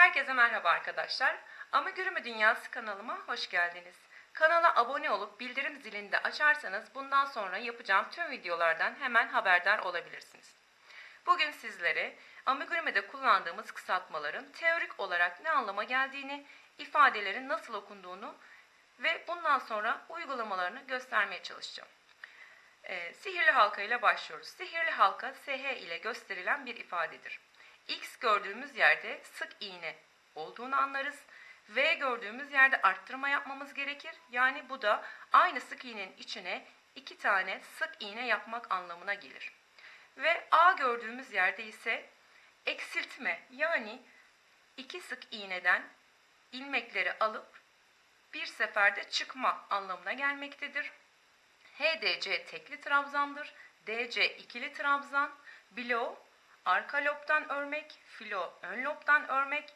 Herkese merhaba arkadaşlar. Amigurumi Dünyası kanalıma hoş geldiniz. Kanala abone olup bildirim zilini de açarsanız bundan sonra yapacağım tüm videolardan hemen haberdar olabilirsiniz. Bugün sizlere amigurumi'de kullandığımız kısaltmaların teorik olarak ne anlama geldiğini, ifadelerin nasıl okunduğunu ve bundan sonra uygulamalarını göstermeye çalışacağım. Ee, sihirli halka ile başlıyoruz. Sihirli halka SH ile gösterilen bir ifadedir. X gördüğümüz yerde sık iğne olduğunu anlarız. V gördüğümüz yerde arttırma yapmamız gerekir. Yani bu da aynı sık iğnenin içine iki tane sık iğne yapmak anlamına gelir. Ve A gördüğümüz yerde ise eksiltme yani iki sık iğneden ilmekleri alıp bir seferde çıkma anlamına gelmektedir. HDC tekli trabzandır. DC ikili trabzan. Bilo arka lobdan örmek. Filo ön lobdan örmek.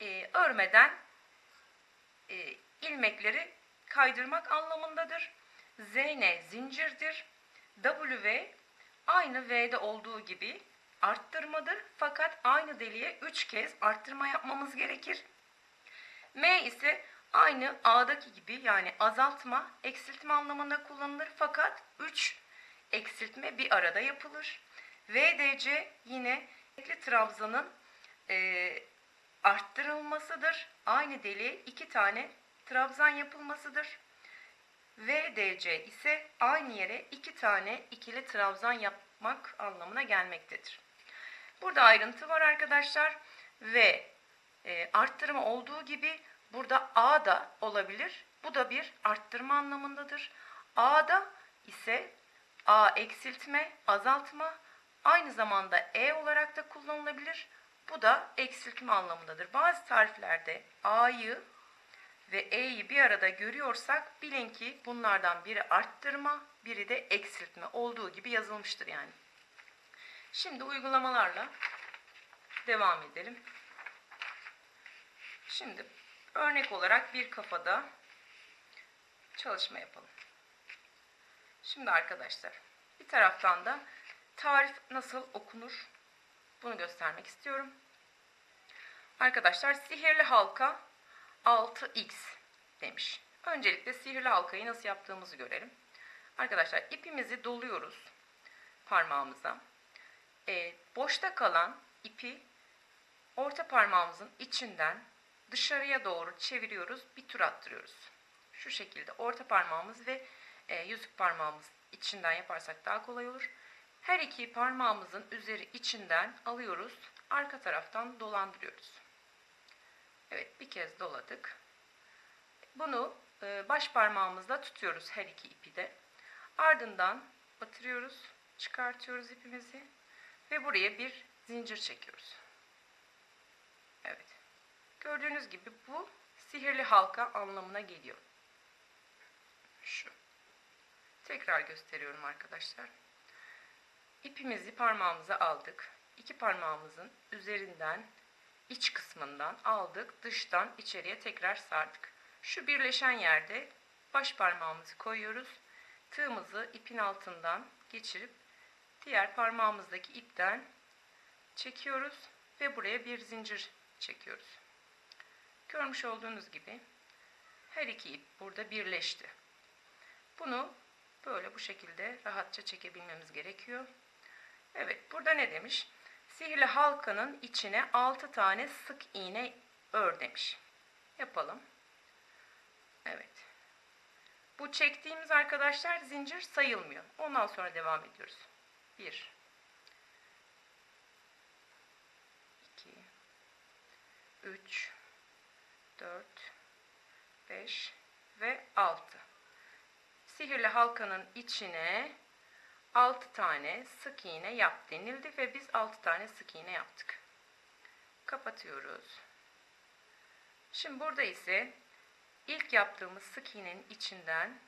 E, örmeden e, ilmekleri kaydırmak anlamındadır. ZN zincirdir. W aynı V'de olduğu gibi arttırmadır. Fakat aynı deliğe 3 kez arttırma yapmamız gerekir. M ise aynı A'daki gibi yani azaltma, eksiltme anlamında kullanılır. Fakat 3 eksiltme bir arada yapılır. VDC yine tekli trabzanın e, arttırılmasıdır. Aynı deliğe iki tane trabzan yapılmasıdır. VDC ise aynı yere iki tane ikili trabzan yapmak anlamına gelmektedir. Burada ayrıntı var arkadaşlar ve e, arttırma olduğu gibi burada A da olabilir. Bu da bir arttırma anlamındadır. A'da ise A eksiltme, azaltma aynı zamanda E olarak da kullanılabilir. Bu da eksiltme anlamındadır. Bazı tariflerde A'yı ve E'yi bir arada görüyorsak bilin ki bunlardan biri arttırma, biri de eksiltme olduğu gibi yazılmıştır yani. Şimdi uygulamalarla devam edelim. Şimdi örnek olarak bir kafada çalışma yapalım. Şimdi arkadaşlar bir taraftan da tarif nasıl okunur bunu göstermek istiyorum. Arkadaşlar sihirli halka 6x demiş. Öncelikle sihirli halkayı nasıl yaptığımızı görelim. Arkadaşlar ipimizi doluyoruz parmağımıza. E, boşta kalan ipi orta parmağımızın içinden dışarıya doğru çeviriyoruz. Bir tur attırıyoruz. Şu şekilde orta parmağımız ve e, yüzük parmağımız içinden yaparsak daha kolay olur. Her iki parmağımızın üzeri içinden alıyoruz. Arka taraftan dolandırıyoruz. Evet bir kez doladık. Bunu e, baş parmağımızla tutuyoruz her iki ipi de. Ardından batırıyoruz, çıkartıyoruz ipimizi ve buraya bir zincir çekiyoruz. Evet. Gördüğünüz gibi bu sihirli halka anlamına geliyor. Şu. Tekrar gösteriyorum arkadaşlar. İpimizi parmağımıza aldık. İki parmağımızın üzerinden iç kısmından aldık. Dıştan içeriye tekrar sardık. Şu birleşen yerde baş parmağımızı koyuyoruz. Tığımızı ipin altından geçirip diğer parmağımızdaki ipten çekiyoruz ve buraya bir zincir çekiyoruz. Görmüş olduğunuz gibi her iki ip burada birleşti. Bunu böyle bu şekilde rahatça çekebilmemiz gerekiyor. Evet burada ne demiş? Sihirli halkanın içine 6 tane sık iğne ör demiş. Yapalım. Evet. Bu çektiğimiz arkadaşlar zincir sayılmıyor. Ondan sonra devam ediyoruz. 1 2 3 4 5 ve 6. Sihirli halkanın içine 6 tane sık iğne yap denildi ve biz 6 tane sık iğne yaptık. Kapatıyoruz. Şimdi burada ise ilk yaptığımız sık iğnenin içinden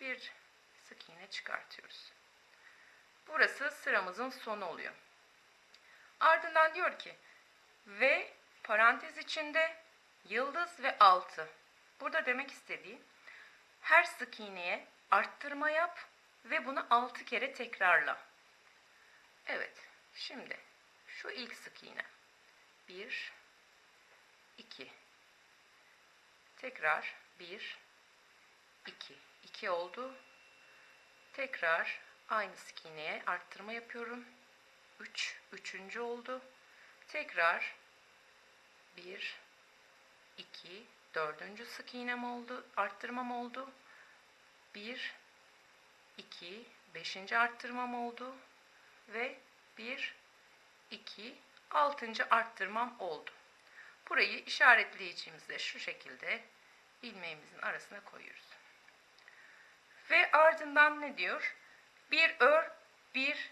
bir sık iğne çıkartıyoruz. Burası sıramızın sonu oluyor. Ardından diyor ki ve parantez içinde yıldız ve altı. Burada demek istediği her sık iğneye arttırma yap ve bunu 6 kere tekrarla. Evet. Şimdi şu ilk sık iğne. 1 2 tekrar 1 2 2 oldu tekrar aynı sık iğneye arttırma yapıyorum 3 üçüncü oldu tekrar 1 2 dördüncü sık iğnem oldu arttırmam oldu 1 2 beşinci arttırmam oldu ve 1 2 altıncı arttırmam oldu burayı işaretleyicimizle şu şekilde ilmeğimizin arasına koyuyoruz ve ardından ne diyor bir ör bir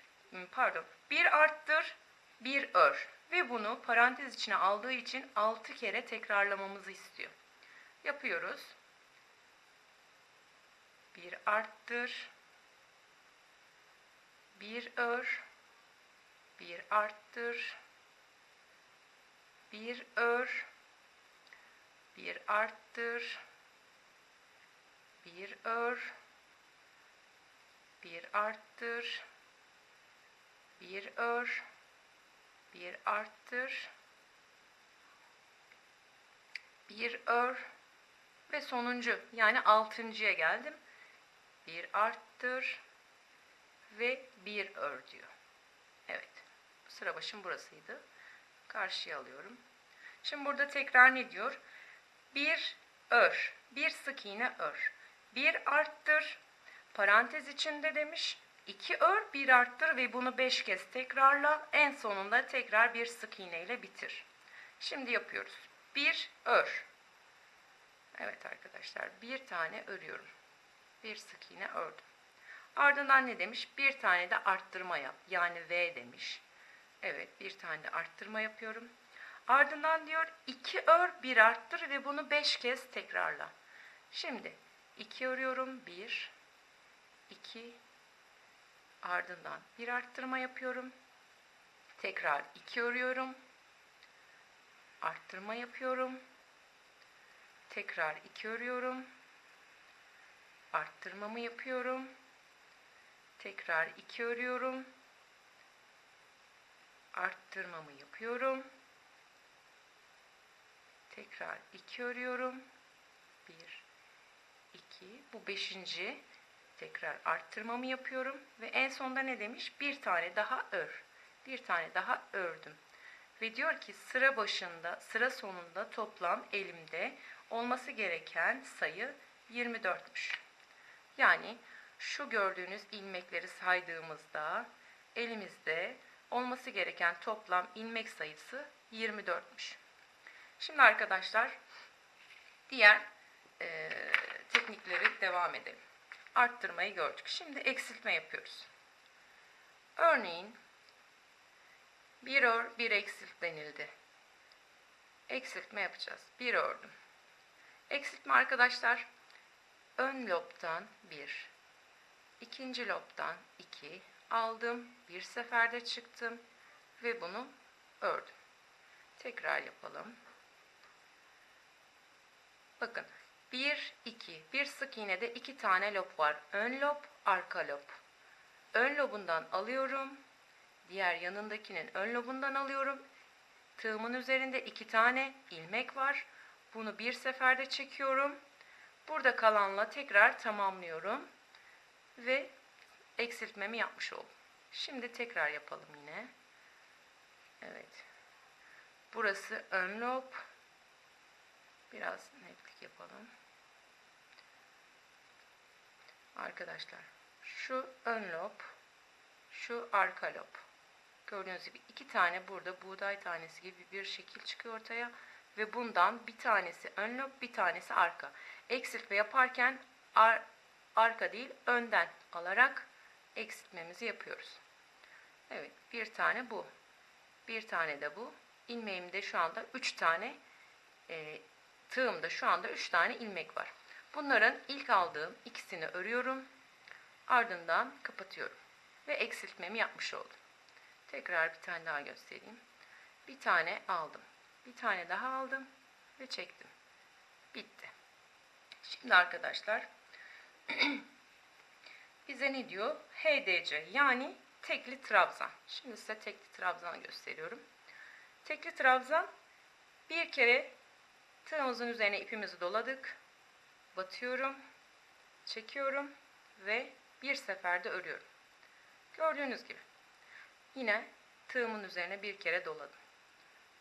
pardon bir arttır bir ör ve bunu parantez içine aldığı için 6 kere tekrarlamamızı istiyor. Yapıyoruz. Bir arttır. Bir ör. Bir arttır. Bir ör. Bir arttır. Bir ör. Bir arttır. Bir ör bir arttır, bir ör ve sonuncu yani altıncıya geldim. Bir arttır ve bir ör diyor. Evet, sıra başım burasıydı. Karşıya alıyorum. Şimdi burada tekrar ne diyor? Bir ör, bir sık iğne ör. Bir arttır, parantez içinde demiş. 2 ör, bir arttır ve bunu 5 kez tekrarla. En sonunda tekrar bir sık iğne ile bitir. Şimdi yapıyoruz. Bir ör. Evet arkadaşlar bir tane örüyorum. Bir sık iğne ördüm. Ardından ne demiş? Bir tane de arttırma yap. Yani V demiş. Evet bir tane de arttırma yapıyorum. Ardından diyor 2 ör, bir arttır ve bunu 5 kez tekrarla. Şimdi 2 örüyorum. 1 2 Ardından bir arttırma yapıyorum. Tekrar iki örüyorum. Arttırma yapıyorum. Tekrar iki örüyorum. Arttırmamı yapıyorum. Tekrar iki örüyorum. Arttırmamı yapıyorum. Tekrar iki örüyorum. Bir, iki. Bu beşinci. Tekrar arttırmamı yapıyorum ve en sonda ne demiş? Bir tane daha ör. Bir tane daha ördüm. Ve diyor ki sıra başında, sıra sonunda toplam elimde olması gereken sayı 24'müş. Yani şu gördüğünüz ilmekleri saydığımızda elimizde olması gereken toplam ilmek sayısı 24'müş. Şimdi arkadaşlar diğer e, teknikleri devam edelim arttırmayı gördük. Şimdi eksiltme yapıyoruz. Örneğin bir ör bir eksilt denildi. Eksiltme yapacağız. Bir ördüm. Eksiltme arkadaşlar ön lobdan bir, ikinci lobdan iki aldım. Bir seferde çıktım ve bunu ördüm. Tekrar yapalım. Bakın 1, 2. Bir sık iğnede iki tane lob var. Ön lob, arka lob. Ön lobundan alıyorum. Diğer yanındakinin ön lobundan alıyorum. Tığımın üzerinde iki tane ilmek var. Bunu bir seferde çekiyorum. Burada kalanla tekrar tamamlıyorum. Ve eksiltmemi yapmış oldum. Şimdi tekrar yapalım yine. Evet. Burası ön lob. Biraz netlik yapalım. Arkadaşlar şu ön lob, şu arka lob. Gördüğünüz gibi iki tane burada buğday tanesi gibi bir şekil çıkıyor ortaya. Ve bundan bir tanesi ön lob, bir tanesi arka. Eksiltme yaparken ar arka değil önden alarak eksiltmemizi yapıyoruz. Evet bir tane bu. Bir tane de bu. İlmeğimde şu anda 3 tane e, tığımda şu anda 3 tane ilmek var. Bunların ilk aldığım ikisini örüyorum. Ardından kapatıyorum. Ve eksiltmemi yapmış oldum. Tekrar bir tane daha göstereyim. Bir tane aldım. Bir tane daha aldım ve çektim. Bitti. Şimdi arkadaşlar bize ne diyor? HDC yani tekli trabzan. Şimdi size tekli trabzan gösteriyorum. Tekli trabzan bir kere tığımızın üzerine ipimizi doladık. Batıyorum. Çekiyorum ve bir seferde örüyorum. Gördüğünüz gibi. Yine tığımın üzerine bir kere doladım.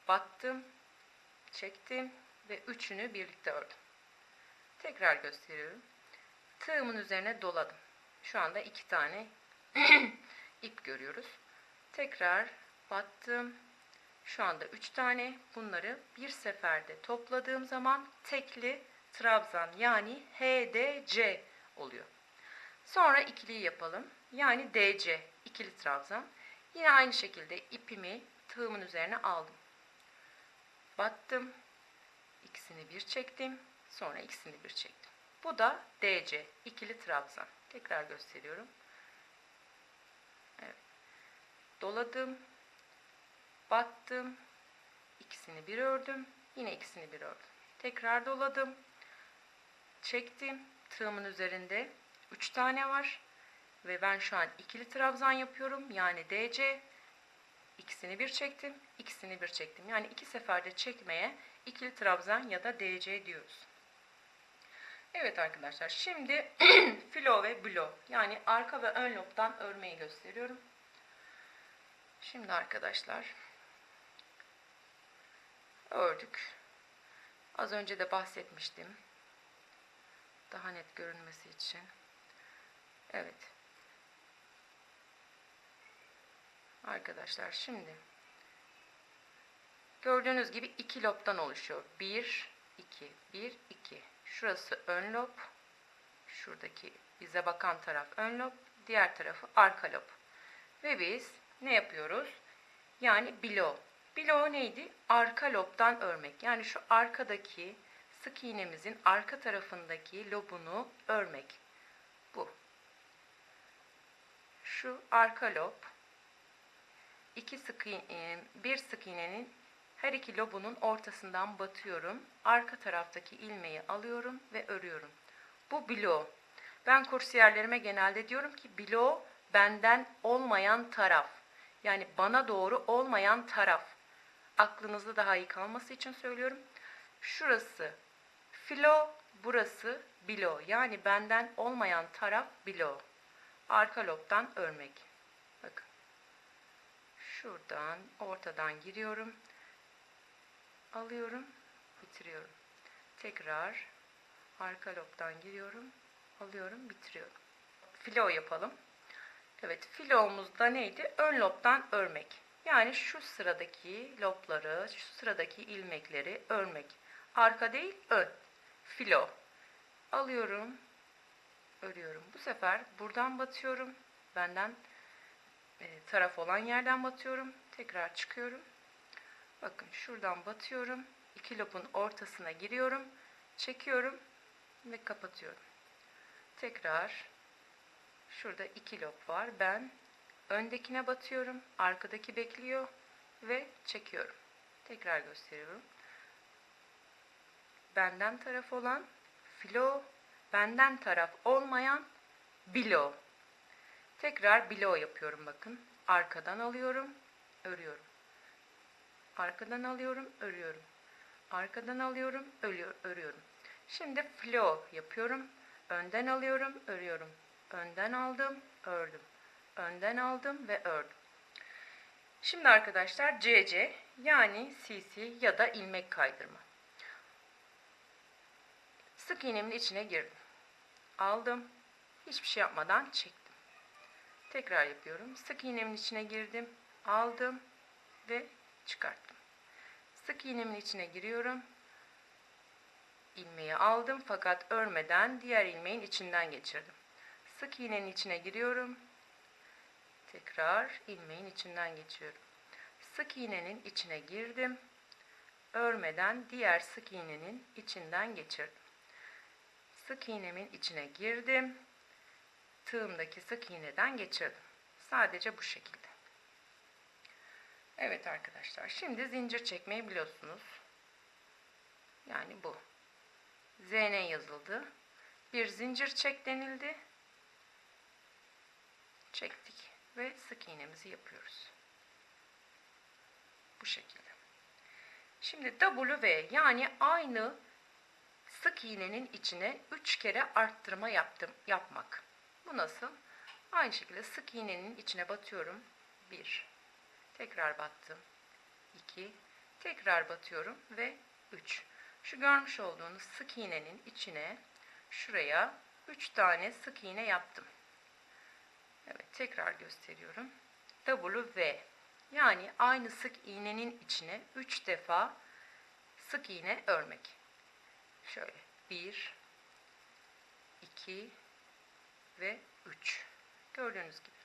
Battım, çektim ve üçünü birlikte ördüm. Tekrar gösteriyorum. Tığımın üzerine doladım. Şu anda iki tane ip görüyoruz. Tekrar battım. Şu anda üç tane. Bunları bir seferde topladığım zaman tekli trabzan yani HDC oluyor. Sonra ikiliyi yapalım. Yani DC ikili trabzan. Yine aynı şekilde ipimi tığımın üzerine aldım. Battım. İkisini bir çektim. Sonra ikisini bir çektim. Bu da DC ikili trabzan. Tekrar gösteriyorum. Evet. Doladım. Battım. İkisini bir ördüm. Yine ikisini bir ördüm. Tekrar doladım. Çektim. Tığımın üzerinde 3 tane var. Ve ben şu an ikili trabzan yapıyorum. Yani DC. İkisini bir çektim. ikisini bir çektim. Yani iki seferde çekmeye ikili trabzan ya da DC diyoruz. Evet arkadaşlar şimdi filo ve blo yani arka ve ön lobdan örmeyi gösteriyorum. Şimdi arkadaşlar ördük. Az önce de bahsetmiştim. Daha net görünmesi için. Evet. Arkadaşlar şimdi gördüğünüz gibi iki lobdan oluşuyor. 1 2 1 2. Şurası ön lob. Şuradaki bize bakan taraf ön lob, diğer tarafı arka lob. Ve biz ne yapıyoruz? Yani bilo. Bilo neydi? Arka lobdan örmek. Yani şu arkadaki sık iğnemizin arka tarafındaki lobunu örmek. Bu. Şu arka lob. iki sık iğne, bir sık iğnenin her iki lobunun ortasından batıyorum. Arka taraftaki ilmeği alıyorum ve örüyorum. Bu bilo. Ben kursiyerlerime genelde diyorum ki bilo benden olmayan taraf. Yani bana doğru olmayan taraf. Aklınızda daha iyi kalması için söylüyorum. Şurası filo, burası bilo. Yani benden olmayan taraf bilo. Arka lobdan örmek. Bakın. Şuradan ortadan giriyorum. Alıyorum, bitiriyorum. Tekrar arka lobdan giriyorum, alıyorum, bitiriyorum. Filo yapalım. Evet, filomuzda neydi? Ön lobdan örmek. Yani şu sıradaki lobları, şu sıradaki ilmekleri örmek. Arka değil, ön. Filo. Alıyorum, örüyorum. Bu sefer buradan batıyorum. Benden e, taraf olan yerden batıyorum. Tekrar çıkıyorum. Bakın şuradan batıyorum. İki lobun ortasına giriyorum. Çekiyorum ve kapatıyorum. Tekrar şurada iki lob var. Ben öndekine batıyorum. Arkadaki bekliyor ve çekiyorum. Tekrar gösteriyorum. Benden taraf olan filo, benden taraf olmayan bilo. Tekrar bilo yapıyorum bakın. Arkadan alıyorum, örüyorum. Arkadan alıyorum, örüyorum. Arkadan alıyorum, örüyor, örüyorum. Şimdi flow yapıyorum. Önden alıyorum, örüyorum. Önden aldım, ördüm. Önden aldım ve ördüm. Şimdi arkadaşlar CC yani CC ya da ilmek kaydırma. Sık iğnemin içine girdim. Aldım. Hiçbir şey yapmadan çektim. Tekrar yapıyorum. Sık iğnemin içine girdim. Aldım ve çıkarttım. Sık iğnemin içine giriyorum. İlmeği aldım fakat örmeden diğer ilmeğin içinden geçirdim. Sık iğnenin içine giriyorum. Tekrar ilmeğin içinden geçiyorum. Sık iğnenin içine girdim. Örmeden diğer sık iğnenin içinden geçirdim. Sık iğnemin içine girdim. Tığımdaki sık iğneden geçirdim. Sadece bu şekilde. Evet arkadaşlar. Şimdi zincir çekmeyi biliyorsunuz. Yani bu. ZN yazıldı. Bir zincir çek denildi. Çektik ve sık iğnemizi yapıyoruz. Bu şekilde. Şimdi W yani aynı sık iğnenin içine 3 kere arttırma yaptım yapmak. Bu nasıl? Aynı şekilde sık iğnenin içine batıyorum. 1. Tekrar battım. 2. Tekrar batıyorum ve 3. Şu görmüş olduğunuz sık iğnenin içine şuraya 3 tane sık iğne yaptım. Evet tekrar gösteriyorum. W yani aynı sık iğnenin içine 3 defa sık iğne örmek. Şöyle 1 2 ve 3. Gördüğünüz gibi.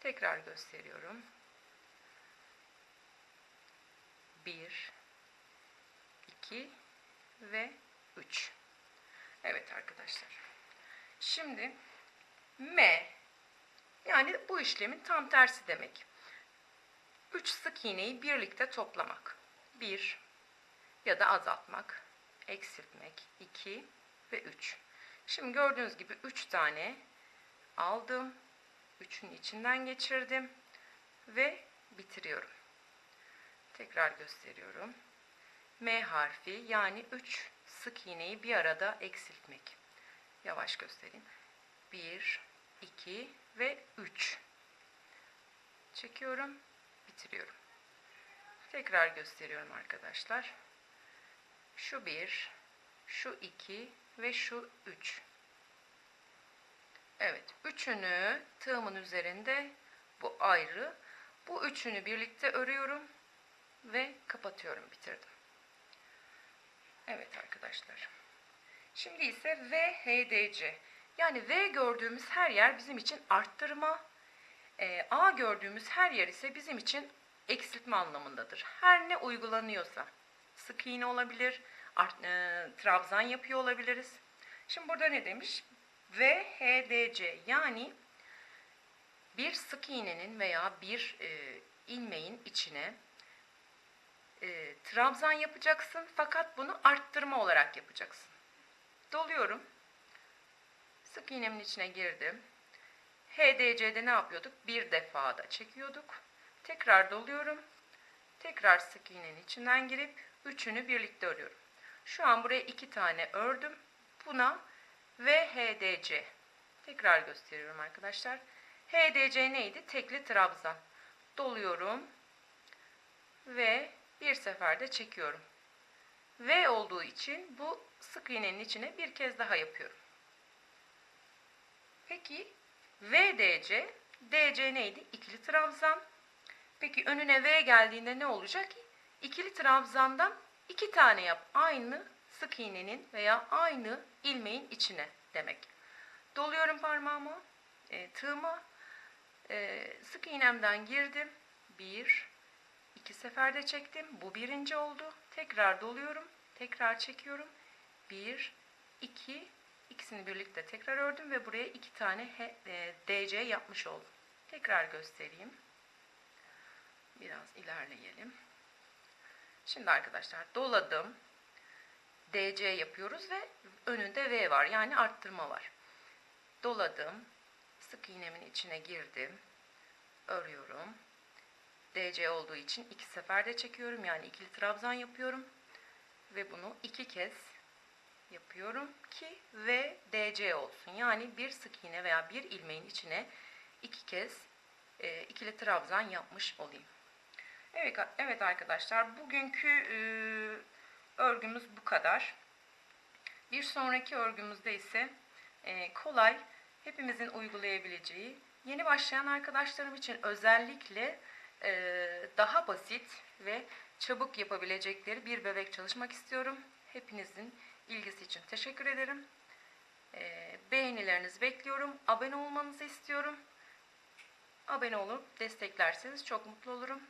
Tekrar gösteriyorum. 1 2 ve 3. Evet arkadaşlar. Şimdi M yani bu işlemin tam tersi demek. 3 sık iğneyi birlikte toplamak. 1 ya da azaltmak, eksiltmek. 2 ve 3. Şimdi gördüğünüz gibi 3 tane aldım. 3'ün içinden geçirdim ve bitiriyorum. Tekrar gösteriyorum. M harfi yani 3 sık iğneyi bir arada eksiltmek. Yavaş göstereyim. 1, 2 ve 3. Çekiyorum, bitiriyorum. Tekrar gösteriyorum arkadaşlar. Şu 1, şu 2 ve şu 3. Evet, üçünü tığımın üzerinde bu ayrı. Bu üçünü birlikte örüyorum ve kapatıyorum, bitirdim. Evet arkadaşlar. Şimdi ise VHDC. Yani V gördüğümüz her yer bizim için arttırma. e, A gördüğümüz her yer ise bizim için eksiltme anlamındadır. Her ne uygulanıyorsa. Sık iğne olabilir, art, e, trabzan yapıyor olabiliriz. Şimdi burada ne demiş? VHDC yani bir sık iğnenin veya bir e, ilmeğin içine e, trabzan yapacaksın fakat bunu arttırma olarak yapacaksın. Doluyorum. Sık iğnemin içine girdim. HDC'de ne yapıyorduk? Bir defada çekiyorduk. Tekrar doluyorum. Tekrar sık iğnenin içinden girip üçünü birlikte örüyorum. Şu an buraya iki tane ördüm. Buna VHDC. Tekrar gösteriyorum arkadaşlar. HDC neydi? Tekli trabzan. Doluyorum ve bir seferde çekiyorum. V olduğu için bu sık iğnenin içine bir kez daha yapıyorum. Peki VDC, DC neydi? İkili trabzan. Peki önüne V geldiğinde ne olacak? İkili trabzandan iki tane yap. Aynı sık iğnenin veya aynı ilmeğin içine demek. Doluyorum parmağımı, e, tığıma, e, sık iğnemden girdim. Bir, iki seferde çektim. Bu birinci oldu. Tekrar doluyorum, tekrar çekiyorum. Bir, iki, ikisini birlikte tekrar ördüm ve buraya iki tane e, DC yapmış oldum. Tekrar göstereyim. Biraz ilerleyelim. Şimdi arkadaşlar doladım. DC yapıyoruz ve önünde V var. Yani arttırma var. Doladım. Sık iğnemin içine girdim. Örüyorum. DC olduğu için iki seferde çekiyorum. Yani ikili trabzan yapıyorum. Ve bunu iki kez yapıyorum ki V DC olsun. Yani bir sık iğne veya bir ilmeğin içine iki kez e, ikili trabzan yapmış olayım. Evet, evet arkadaşlar bugünkü e, örgümüz bu kadar. Bir sonraki örgümüzde ise e, kolay hepimizin uygulayabileceği yeni başlayan arkadaşlarım için özellikle daha basit ve çabuk yapabilecekleri bir bebek çalışmak istiyorum. Hepinizin ilgisi için teşekkür ederim. E, beğenilerinizi bekliyorum. Abone olmanızı istiyorum. Abone olup desteklerseniz çok mutlu olurum.